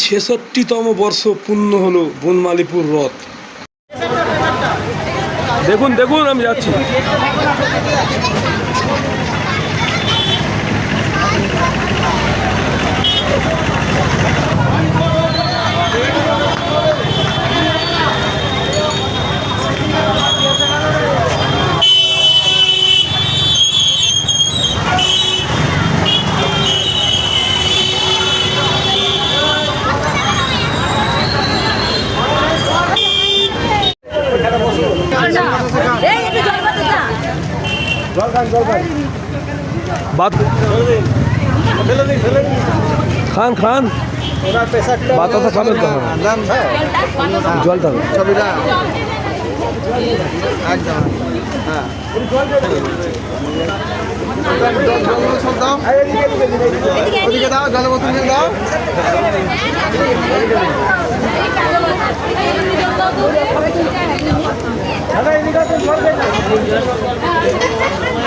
ছেষট্টিতম বর্ষ পূর্ণ হল বনমালিপুর রথ। দেখুন দেখুন আমি যাচ্ছি এই একটু জল বাতাস না বাত খান খান। বাতাসা খাবেন তো। জলটা ছবিটা একদম। হ্যাঁ ওদিকে দাও জল বোতল দাও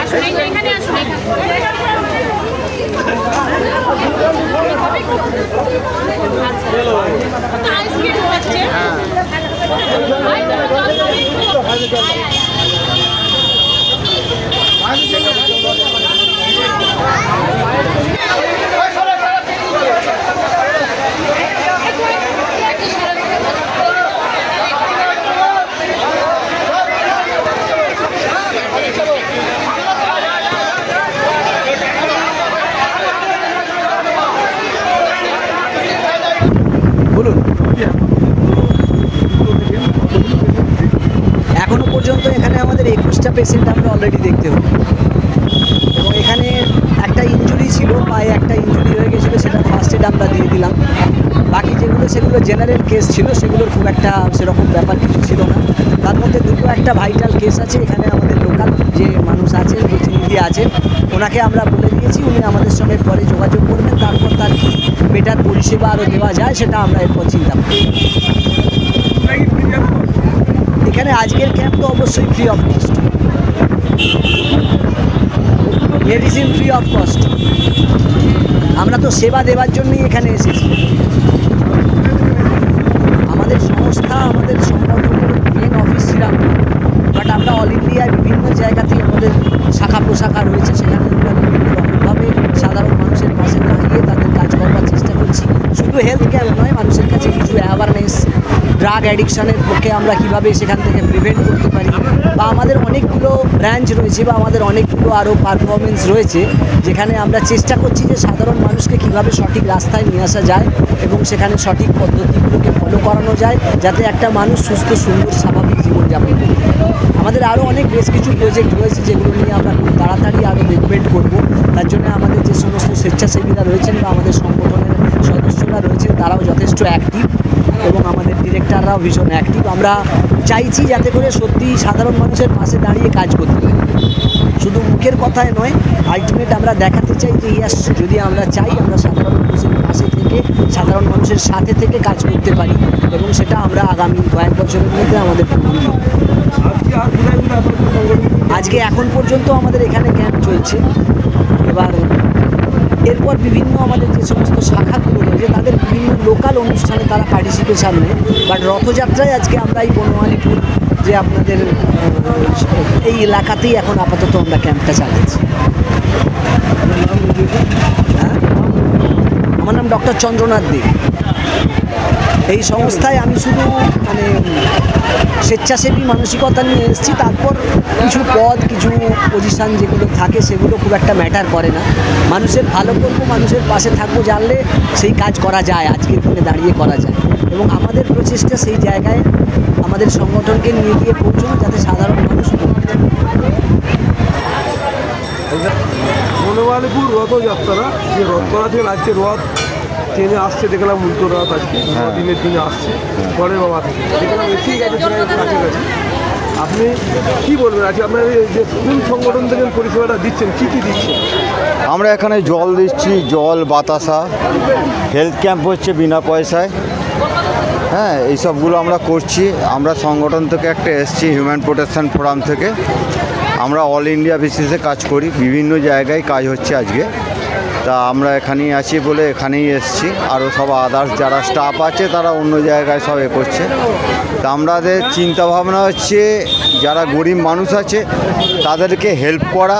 আসুন এখানে আসুন আইসক্রিম হচ্ছে বলুন এখনও পর্যন্ত এখানে আমাদের একুশটা পেশেন্ট আমরা অলরেডি দেখতে হলো এবং এখানে একটা ইনজুরি ছিল, পায়ে একটা ইনজুরি হয়ে গেছিল, সেটা ফার্স্ট এড আমরা দিয়ে দিলাম। বাকি যেগুলো, সেগুলো জেনারেল কেস ছিল, সেগুলোর খুব একটা সেরকম ব্যাপার কিছু ছিল না। তার মধ্যে দুটো একটা ভাইটাল কেস আছে, এখানে আমাদের লোকাল যে মানুষ আছেন প্রতিনিধি আছেন, ওনাকে আমরা বলে দিয়েছি, উনি আমাদের সঙ্গে পরে যোগাযোগ করবেন, তারপর তার কি বেটার পরিষেবা আরও দেওয়া যায়, সেটা আমরা এরপর চিন্তা করব। এখানে আজকের ক্যাম্প তো অবশ্যই free of cost medicine free of cost আমরা তো সেবা দেওয়ার জন্যই এখানে এসেছি। আমাদের সংস্থা, আমাদের সংগঠনের মেন অফিস ছিলাম বাট আমরা অল ইন্ডিয়ায় বিভিন্ন জায়গাতেই আমাদের শাখা প্রশাখা রয়েছে, সেখানে আমরা বিভিন্ন রকমভাবে সাধারণ মানুষের পাশে দাঁড়িয়ে তাদের কাজ করবার চেষ্টা করছি শুধু হেলথ কেয়ার নয়, মানুষের কাছে কিছু অ্যাওয়ারনেস ড্রাগ অ্যাডিকশনের পক্ষে আমরা কীভাবে সেখান থেকে প্রিভেন্ট করতে পারি? বা আমাদের অনেকগুলো ব্রাঞ্চ রয়েছে বা আমাদের অনেকগুলো আরও পারফরমেন্স রয়েছে, যেখানে আমরা চেষ্টা করছি যে সাধারণ মানুষকে কীভাবে সঠিক রাস্তায় নিয়ে আসা যায় এবং সেখানে সঠিক পদ্ধতিগুলোকে ফলো করানো যায়, যাতে একটা মানুষ সুস্থ, সুন্দর, স্বাভাবিক জীবনযাপন করতে আমাদের আরও অনেক বেশ কিছু প্রজেক্ট রয়েছে যেগুলো নিয়ে আমরা খুব তাড়াতাড়ি আরও ডেভেলপমেন্ট করব। তার জন্য আমাদের যে সমস্ত স্বেচ্ছাসেবীরা রয়েছেন বা আমাদের তারাও যথেষ্ট অ্যাক্টিভ এবং আমাদের ডিরেক্টররাও ভীষণ অ্যাক্টিভ আমরা চাইছি যাতে করে সত্যি সাধারণ মানুষের পাশে দাঁড়িয়ে কাজ করতে পারি। শুধু মুখের কথায় নয় আলটিমেট আমরা দেখাতে চাই যে ইয়াস যদি আমরা চাই আমরা সাধারণ মানুষের পাশে থেকে, সাধারণ মানুষের সাথে থেকে কাজ করতে পারি এবং সেটা আমরা আগামী কয়েক বছরের মধ্যে আমাদের আজকে এখন পর্যন্ত আমাদের এখানে ক্যাম্প চলছে। এবার এরপর বিভিন্ন আমাদের যে সমস্ত শাখাগুলো রয়েছে, তাদের বিভিন্ন লোকাল অনুষ্ঠানে তারা পার্টিসিপেশান নেয়। বাট রথযাত্রায় আজকে আমরা এই বনমালীপুর যে আপনাদের এই এলাকাতেই এখন আপাতত আমরা ক্যাম্পটা চালাচ্ছি হ্যাঁ? আমার নাম ডক্টর চন্দ্রনাথ দে। এই সংস্থায় আমি শুধু মানে স্বেচ্ছাসেবী মানসিকতা নিয়ে এসেছি। তারপর কিছু পদ, কিছু পজিশান যেগুলো থাকে, সেগুলো খুব একটা ম্যাটার করে না। মানুষের ভালো করব, মানুষের পাশে থাকব, জানলে সেই কাজ করা যায়, আজকের দিনে দাঁড়িয়ে করা যায়। এবং আমাদের প্রচেষ্টা সেই জায়গায় আমাদের সংগঠনকে নিয়ে গিয়ে পৌঁছানো, যাতে সাধারণ মানুষ। বনমালীপুর রথযাত্রা, যে রথ করা থেকে আজকে রথ ট্রেনে আসছে দেখলাম উল্টো রাত আজকে দিনের দিনে আসছে পরের বাবা থেকে। দেখলাম প্রায় কাছাকাছি আপনি কি বলবেন? আজকে আপনার এই যে কোন সংগঠন থেকে পরিষেবাটা দিচ্ছেন কী কী দিচ্ছেন? আমরা এখানে জল দিচ্ছি জল বাতাসা হেলথ ক্যাম্প হচ্ছে বিনা পয়সায়। হ্যাঁ এই সবগুলো আমরা করছি। আমরা সংগঠন থেকে একটা এসছি হিউম্যান প্রোটেকশন ফোরাম থেকে। আমরা অল ইন্ডিয়া বেসিসে কাজ করি বিভিন্ন জায়গায় কাজ হচ্ছে আজকে। তা আমরা এখানেই আছি বলে এখানেই এসেছি। আরও সব আদার্স যারা স্টাফ আছে তারা অন্য জায়গায় সব এ করছে। তা আমাদের চিন্তা ভাবনা হচ্ছে যারা গরিব মানুষ আছে তাদেরকে হেল্প করা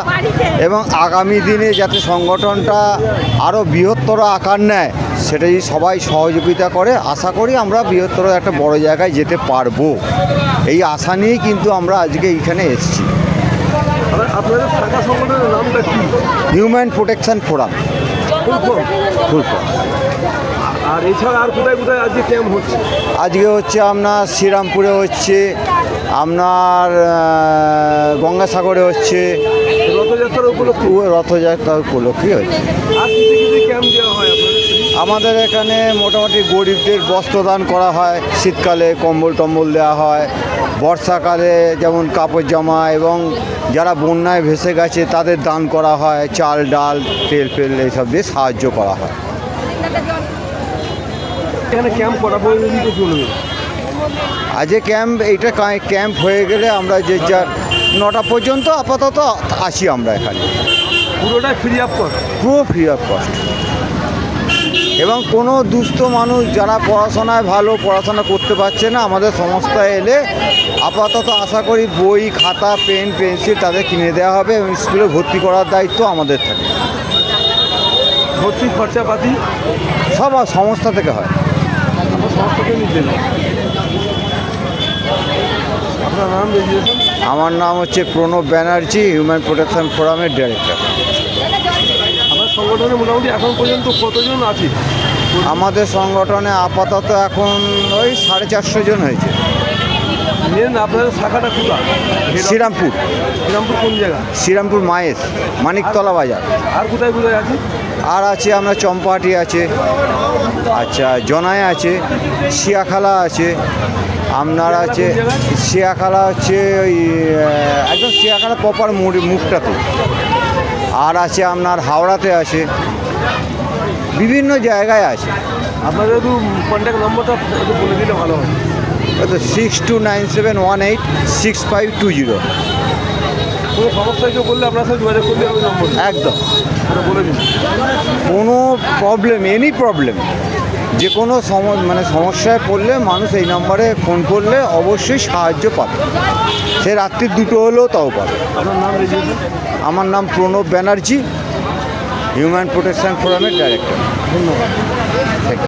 এবং আগামী দিনে যাতে সংগঠনটা আরও বৃহত্তর আকার নেয় সেটা যদি সবাই সহযোগিতা করে। আশা করি আমরা বৃহত্তর একটা বড় জায়গায় যেতে পারব। এই আশা নিয়েই কিন্তু আমরা আজকে এইখানে এসেছি। হিউম্যান প্রোটেকশন ফোরাম আর এছাড়া আর কোথায় কোথায় আজকে ক্যাম্প হচ্ছে? আজকে হচ্ছে আপনার শ্রীরামপুরে হচ্ছে আপনার গঙ্গাসাগরে হচ্ছে রথযাত্রার উপলক্ষে? রথযাত্রার রথযাত্রা উপলক্ষে হচ্ছে। আর কিছু কিছু ক্যাম্প দেওয়া হয় আপনাদের? আমাদের এখানে মোটামুটি গরিবদের বস্ত্রদান করা হয়। শীতকালে কম্বল টম্বল দেওয়া হয়। বর্ষাকালে যেমন কাপড় জামা এবং যারা বন্যায় ভেসে গেছে তাদের দান করা হয়। চাল ডাল তেল ফেল এইসব দিয়ে সাহায্য করা হয়। এখানে ক্যাম্প করা পর্যন্ত চলবে আজকে ক্যাম্প এইটা ক্যাম্প হয়ে গেলে আমরা যে যার নটা পর্যন্ত আপাতত আসি আমরা এখানে। পুরোটাই ফ্রি অফ কস্ট পুরো ফ্রি অফ কস্ট এবং কোনো দুস্থ মানুষ যারা পড়াশোনায় ভালো পড়াশোনা করতে পারছে না আমাদের সংস্থায় এলে আপাতত আশা করি বই খাতা পেন পেন্সিল তাদের কিনে দেওয়া হবে এবং স্কুলে ভর্তি করার দায়িত্ব আমাদের থাকে। ভর্তি খরচাপাতি সব সংস্থা থেকে হয়। আমার সংস্থাকে নিতে আপনার নাম আমার নাম হচ্ছে প্রণব ব্যানার্জি হিউম্যান প্রোটেকশন ফোরামের ডিরেক্টর আপনার সংগঠনে মোটামুটি এখন পর্যন্ত কতজন আছে? আমাদের সংগঠনে আপাতত এখন ওই সাড়ে চারশো জন হয়েছে। মেন আপনাদের শাখাটা কোথায়? শ্রীরামপুর। শ্রীরামপুর কোন জায়গা? শ্রীরামপুর মায়ের মানিকতলা বাজার। আর কোথায় কোথায় আছে? আর আছে আমরা চম্পাহাটি আছে আচ্ছা জনায় আছে শিয়াখালা আছে আপনার আছে শিয়াখালা হচ্ছে ওই একদম শিয়াখালা প্রপার মুখটাতে আর আছে আপনার হাওড়াতে আছে। বিভিন্ন জায়গায় আছে। আপনাদের একটু কন্ট্যাক্ট নম্বরটা একটু বলে দিলে ভালো হয়। তো six two nine seven one eight six five two zero কোনো সমস্যা কেউ করলে আপনার সাথে যোগাযোগ করলে নম্বর একদম। বলে দিন। কোনো প্রবলেম এনি প্রবলেম যে কোনো সম মানে সমস্যায় পড়লে মানুষ এই নম্বরে ফোন করলে অবশ্যই সাহায্য পাবে। সে রাত্রির দুটো হলেও তাও পাবে। আপনার নাম আমার নাম প্রণব ব্যানার্জি হিউম্যান প্রোটেকশন ফোরামের ডাইরেক্টর ধন্যবাদ।